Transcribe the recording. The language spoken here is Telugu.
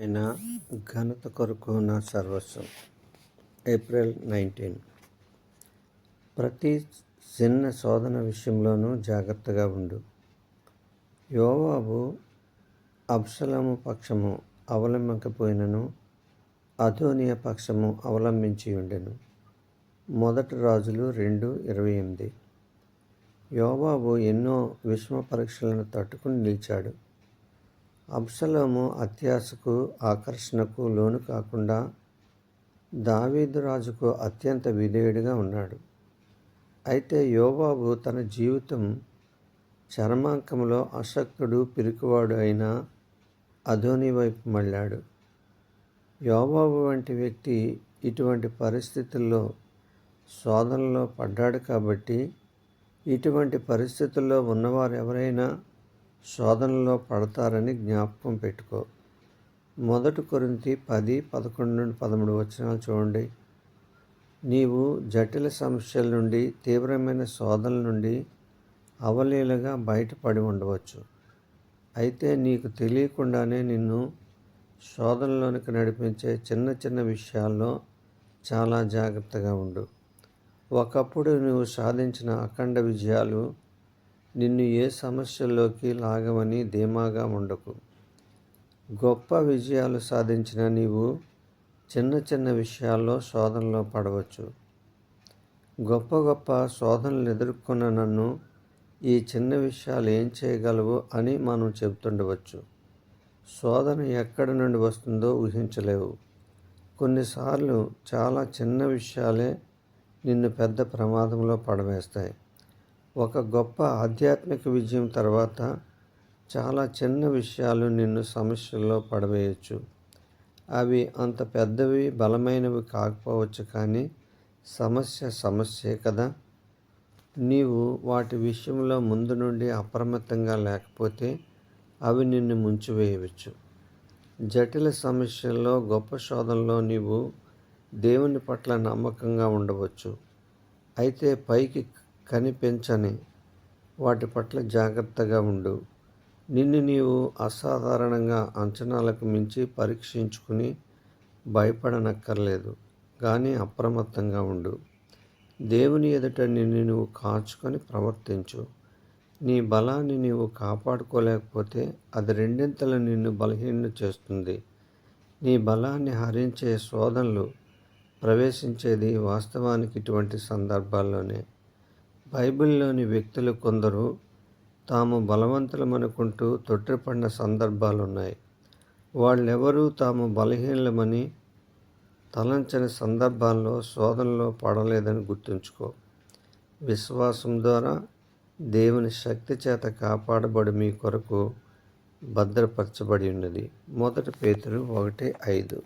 ఆయన ఘనత కొరకు నా సర్వస్వం. April nineteen. ప్రతి చిన్న శోధన విషయంలోనూ జాగ్రత్తగా ఉండు. యోవాబు అబ్సలము పక్షము అవలంబకపోయినను అధోనియ పక్షము అవలంబించి ఉండెను. మొదటి రాజులు రెండు ఇరవై ఎనిమిది. యోబాబు ఎన్నో విషమ పరీక్షలను తట్టుకుని నిలిచాడు. అబ్సలోము అత్యాశకు ఆకర్షణకు లోను కాకుండా దావీదు రాజుకు అత్యంత విధేయుడిగా ఉన్నాడు. అయితే యోబాబు తన జీవితం చరమాంకంలో అశక్తుడు పిరికివాడు అయిన అధోని వైపు మళ్ళాడు. యోబాబు వంటి వ్యక్తి ఇటువంటి పరిస్థితుల్లో శోధనలో పడ్డాడు కాబట్టి ఇటువంటి పరిస్థితుల్లో ఉన్నవారు ఎవరైనా శోధనలో పడతారని జ్ఞాపకం పెట్టుకో. మొదటి కొరింతి పది పదకొండు నుండి పదమూడు వచనాలు చూడండి. నీవు జటిల సమస్యల నుండి తీవ్రమైన శోధనల నుండి అవలీలగా బయటపడి ఉండవచ్చు. అయితే నీకు తెలియకుండానే నిన్ను శోధనలోనికి నడిపించే చిన్న చిన్న విషయాల్లో చాలా జాగ్రత్తగా ఉండు. ఒకప్పుడు నువ్వు సాధించిన అఖండ విజయాలు నిన్ను ఏ సమస్యల్లోకి లాగవని ధీమాగా ఉండకు. గొప్ప విజయాలు సాధించిన నీవు చిన్న చిన్న విషయాల్లో శోధనలో పడవచ్చు. గొప్ప గొప్ప శోధనలు ఎదుర్కొన్న నన్ను ఈ చిన్న విషయాలు ఏం చేయగలవు అని మనం చెబుతుండవచ్చు. శోధన ఎక్కడి నుండి వస్తుందో ఊహించలేవు. కొన్నిసార్లు చాలా చిన్న విషయాలే నిన్ను పెద్ద ప్రమాదంలో పడవేస్తాయి. ఒక గొప్ప ఆధ్యాత్మిక విజయం తర్వాత చాలా చిన్న విషయాలు నిన్ను సమస్యల్లో పడవేయచ్చు. అవి అంత పెద్దవి బలమైనవి కాకపోవచ్చు కానీ సమస్య సమస్యే కదా. నీవు వాటి విషయంలో ముందు నుండి అప్రమత్తంగా లేకపోతే అవి నిన్ను ముంచివేయవచ్చు. జటిల సమస్యల్లో గొప్ప శోధనలో నీవు దేవుని పట్ల నమ్మకంగా ఉండవచ్చు. అయితే పైకి కనిపించని వాటి పట్ల జాగ్రత్తగా ఉండు. నిన్ను నీవు అసాధారణంగా అంచనాలకు మించి పరీక్షించుకుని భయపడనక్కర్లేదు కానీ అప్రమత్తంగా ఉండు. దేవుని ఎదుట నిన్ను నువ్వు కాచుకొని ప్రవర్తించు. నీ బలాన్ని నీవు కాపాడుకోలేకపోతే అది రెండింతలు నిన్ను బలహీన చేస్తుంది. నీ బలాన్ని హరించే శోధనలు ప్రవేశించేది వాస్తవానికి ఇటువంటి సందర్భాల్లోనే. బైబిల్లోని వ్యక్తులు కొందరు తాము బలవంతులమనుకుంటూ తొట్టిపడిన సందర్భాలు ఉన్నాయి వాళ్ళెవరూ తాము బలహీనమని తలంచని సందర్భాల్లో శోధనలో పడలేదని గుర్తుంచుకో. విశ్వాసం ద్వారా దేవుని శక్తి చేత కాపాడబడి మీ కొరకు భద్రపరచబడి ఉన్నది. మొదటి పేతురు ఒకటి ఐదు.